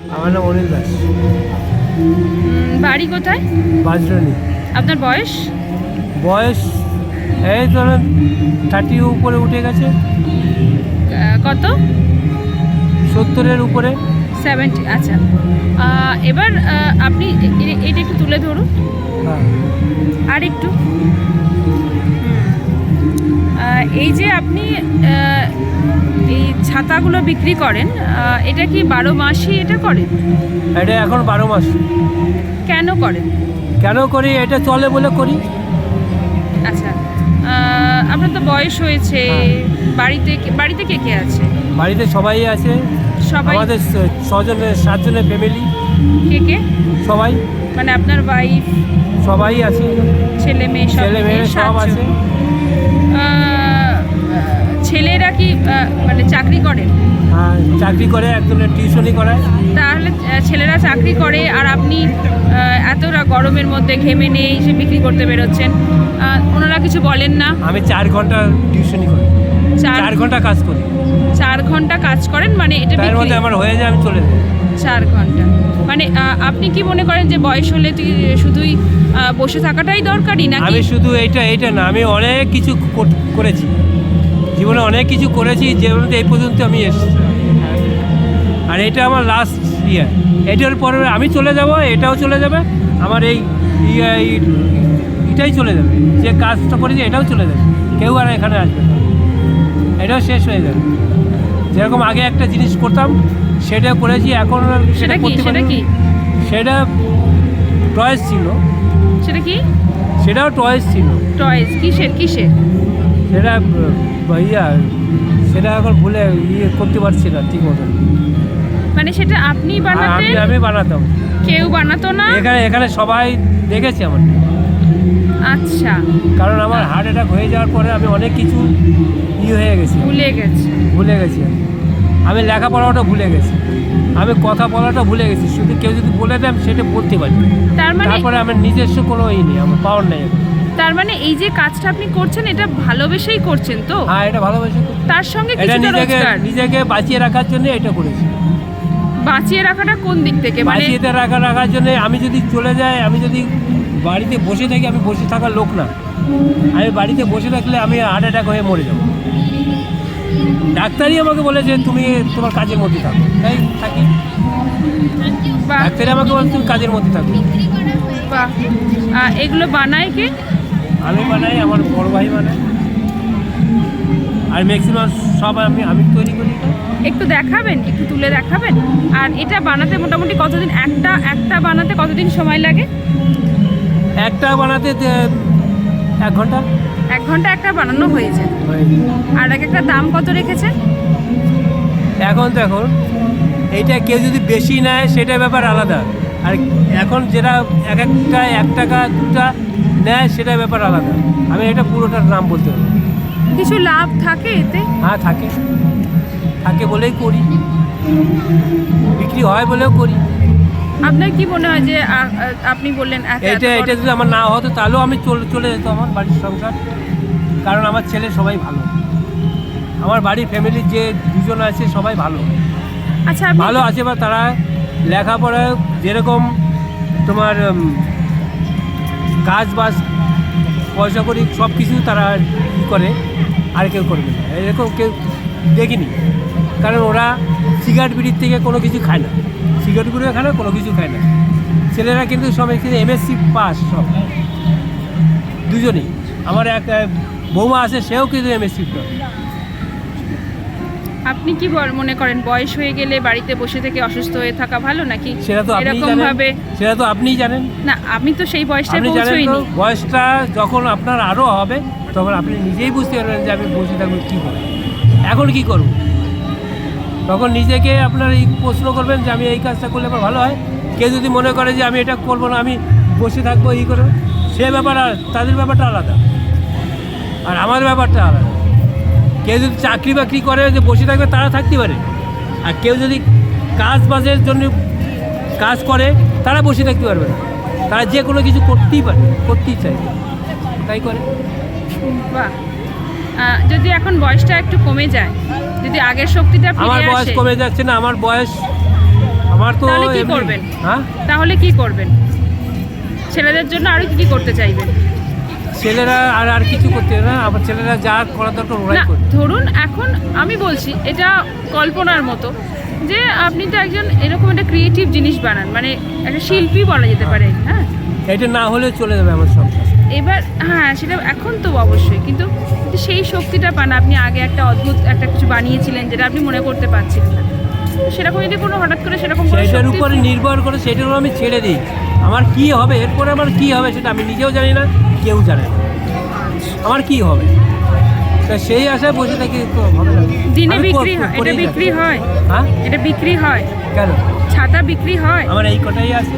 আমার নাম অনিল দাস। বাড়ি কোথায়? বাজরানি আপনার বয়স? বয়স এই ধরেন থার্টি উপরে উঠে গেছে। কত? সত্তরের উপরে। সেভেন্টি আচ্ছা। এবার আপনি এটা একটু তুলে ধরুন। হ্যাঁ। আর একটু। আপনি এই ছাতাগুলো বিক্রি করেন এটা কি বারো মাসই এটা করেন? এটা এখন বারো মাস। কেন করেন? কেন করি? এটা চলে বলে করি। আচ্ছা আপনার তো বয়স হয়েছে। হ্যাঁ। বাড়িতে বাড়িতে কে কে আছে? বাড়িতে সবাই আছে। সবাই? আমাদের ছজনের সাতজনের ফ্যামিলি কে কে? সবাই। মানে আপনার ওয়াইফ সবাই আছে। ছেলে মেয়ে সব ছেলে মেয়ে সব আছে। ছেলেরা কি মানে চাকরি করে? হ্যাঁ চাকরি করে একজনের টিউশনই করায়। তাহলে ছেলেরা চাকরি করে আর আপনি এতটা গরমের মধ্যে ঘেমে নেই সে বিক্রি করতে বেরোচ্ছেন। ওনারা কিছু বলেন না? আমি চার ঘণ্টা টিউশনই করি। চার ঘণ্টা কাজ করি। চার ঘণ্টা কাজ করেন মানে এটা তার বিক্রি? মধ্যে আমার হয়ে যায় আমি চলে যাই। চার ঘণ্টা। মানে আপনি কি মনে করেন যে বয়স হলে তুই শুধুই বসে থাকাটাই দরকারি নাকি? আমি শুধু এইটা এইটা না আমি অনেক কিছু করেছি। জীবনে অনেক কিছু করেছি যেমন এই পর্যন্ত আমি এসেছি। আর এটা আমার লাস্ট ইয়ার এটার পরে আমি চলে যাব এটাও চলে যাবে আমার এই এটাই চলে যাবে। যে কাজটা করেছি এটাও চলে যাবে। কেউ আর এখানে আসবে না। এটাও শেষ হয়ে যাবে। যেরকম আগে একটা জিনিস করতাম সেটা করেছি এখন সেটা করতে পারি কি? সেটা টয়েস ছিল। সেটা কি? সেটাও টয়েস ছিল। টয়েস কিসের কিসের? সেটা ভাইয়া সেটা এখন ভুলে ইয়ে করতে পারছি না ঠিক মতন। মানে সেটা আপনি আর আমি বানাতেন আমি বানাতাম। কেউ বানাতো না? এখানে এখানে সবাই দেখেছে আমার আচ্ছা। কারণ আমার হার্ট অ্যাটাক হয়ে যাওয়ার পরে আমি অনেক কিছু ই হয়ে গেছি। ভুলে গেছে। ভুলে গেছি আমি। আমি লেখাপড়াটা ভুলে গেছি। আমি কথা বলাটা ভুলে গেছি। শুধু কেউ যদি বলে দেয় আমি সেটা বলতে পারি। তার মানে তারপরে আমার নিজস্ব কোনো ই নেই আমার পাওয়ার নেই এখন। তার মানে এই যে কাজটা আপনি করছেন এটা ভালোবেসেই করছেন তো? হ্যাঁ এটা ভালোবেসে। তার সঙ্গে এটা কিছুটা নিজেকে রোজগার। নিজেকে বাঁচিয়ে রাখার জন্য এটা করেছি। বাঁচিয়ে রাখাটা কোন দিক থেকে? মানে বাঁচিয়ে রাখা রাখার জন্য আমি যদি চলে যাই আমি যদি বাড়িতে বসে থাকি আমি বসে থাকার লোক না। আমি বাড়িতে বসে থাকলে আমি হার্ট অ্যাটাক হয়ে মরে যাব। ডাক্তারই আমাকে বলেছে তুমি তোমার কাজের মধ্যে থাকো। তাই থাকি। বাহ, ডাক্তারই আমাকে বলে তুমি কাজের মধ্যে থাকো। বাহ। আহ, এগুলো বানায় কে? আমি বানাই আমার বড় ভাই বানাই আর ম্যাক্সিমাম সব আমি আমি তৈরি করি একটু দেখাবেন একটু তুলে দেখাবেন। আর এটা বানাতে মোটামুটি কতদিন একটা একটা বানাতে কতদিন সময় লাগে? একটা বানাতে এক ঘণ্টা। এক ঘণ্টা একটা বানানো হয়ে যায়। আর এক একটা দাম কত রেখেছে এখন দেখুন এইটা কেউ যদি বেশি নেয় সেটা ব্যাপার আলাদা। আর এখন যেটা এক একটা এক টাকা দুটা নেয় সেটা ব্যাপার আলাদা। আমি এটা পুরোটার নাম বলতে পারব। কিছু লাভ থাকে এতে? হ্যাঁ থাকে। থাকে বলেই করি। বিক্রি হয় বলেও করি। আপনার কি মনে হয় যে আপনি বললেন বড়- এটা যদি আমার না হতো তাহলেও আমি চলে চলে যেত আমার বাড়ির সংসার। কারণ আমার ছেলে সবাই ভালো। আমার বাড়ির ফ্যামিলির যে দুজন আছে সবাই ভালো। আচ্ছা ভালো আছে বা তারা লেখাপড়ায় যেরকম তোমার কাজ বাজ পয়সা করি, সব কিছু তারা করে, আর কেউ করবে না। এরকম কেউ দেখিনি। কারণ ওরা সিগারেট বিড়ির থেকে কোনো কিছু খায় না। সিগারেট বিড়িও খায় না, কোনো কিছু খায় না। ছেলেরা কিন্তু সব এখানে এমএসসি পাস সব। দুজনেই। আমার এক বৌমা আছে, সেও কিন্তু এমএসসি পাস আপনি কি বল- মনে করেন বয়স হয়ে গেলে বাড়িতে বসে থেকে অসুস্থ হয়ে থাকা ভালো নাকি সেটা তো এরকম ভাবে সেটা তো আপনিই জানেন। না আমি তো সেই তো পৌঁছইনি। বয়সটা যখন আপনার আরও হবে তখন আপনি নিজেই বুঝতে পারবেন যে আমি বসে থাকব কী করব এখন কি করব? তখন নিজেকে আপনার এই প্রশ্ন করবেন যে আমি এই কাজটা করলে আমার ভালো হয়। কেউ যদি মনে করে যে আমি এটা করব না আমি বসে থাকব এই করব সে ব্যাপার আর- তাদের ব্যাপারটা আলাদা। আর আমার ব্যাপারটা আলাদা। কেউ যদি চাকরি বাকরি করে যে বসে থাকবে তারা থাকতে পারে। আর কেউ যদি কাজ বাজের জন্য কাজ করে তারা বসে থাকতে পারবে না। তারা যে কোনো কিছু করতেই পারে করতেই চায়। তাই করে। বাহ। যদি এখন বয়সটা একটু কমে যায় যদি আগের শক্তিটা আমার বয়স কমে যাচ্ছে না আমার বয়স আমার তো তাহলে কি করবেন? হ্যাঁ? তাহলে কি করবেন? ছেলেদের জন্য আরও কি কি করতে চাইবেন? ছেলেরা আর আর কিছু করতে হবে না আমার ছেলেরা যা করার দরকার ওরাই না করবে ধরুন এখন আমি বলছি এটা কল্পনার মতো যে আপনি তো একজন এরকম একটা ক্রিয়েটিভ জিনিস বানান মানে একটা শিল্পী বলা যেতে পারে হ্যাঁ। এটা না হলে চলে যাবে আমার সংসার। এবার হ্যাঁ সেটা এখন তো অবশ্যই কিন্তু সেই শক্তিটা পান আপনি আগে একটা অদ্ভুত একটা কিছু বানিয়েছিলেন যেটা আপনি মনে করতে পারছিলেন না। সেরকম যদি কোনো হঠাৎ করে সেরকম শক্তি- উপরে নির্ভর করে সেটার উপর আমি ছেড়ে দিই। আমার কি হবে এরপরে আমার কি হবে সেটা আমি নিজেও জানি না। কেউ জানে না। আমার কি হবে? তা সেই আশায় বসে থাকি দিনে বিক্রি হয় এটা বিক্রি হয়। হ্যাঁ? এটা বিক্রি হয়। কেন? ছাতা বিক্রি হয়। আমার এই কটাই আছে।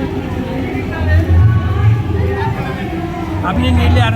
আপনি নিলে আর